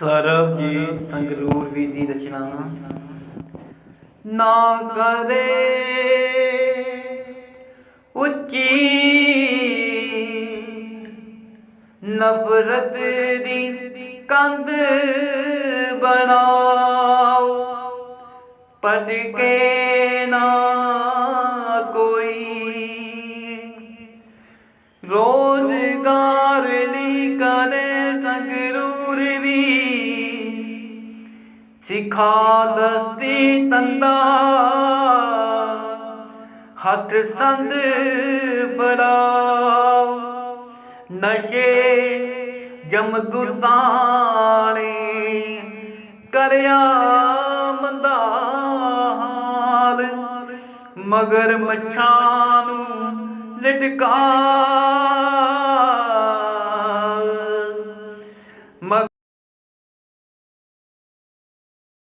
ਸਰਬਜੀਤ ਸੰਗਰੂਰ ਵੀ ਦੀ ਰਚਨਾ ਨਾ ਕਦੇ ਉੱਚੀ ਨਫ਼ਰਤ ਦੀ ਕੰਧ ਬਣਾਓ ਪਟਕੇ ਨਾ ਕੋਈ। ਰੋਜ਼ਗਾਰ ਲਈ ਸਿਖਾ ਦਸਤੀ ਤੰਦਾ, ਹੱਥ ਸੰਦ ਬੜਾ। ਨਸ਼ੇ ਜਮਦੂਤਾਣੇ ਕਰਿਆ ਮੰਦਾ ਹਾਲ, ਮਗਰ ਮੱਛਾਂ ਨੂੰ ਲਟਕਾ।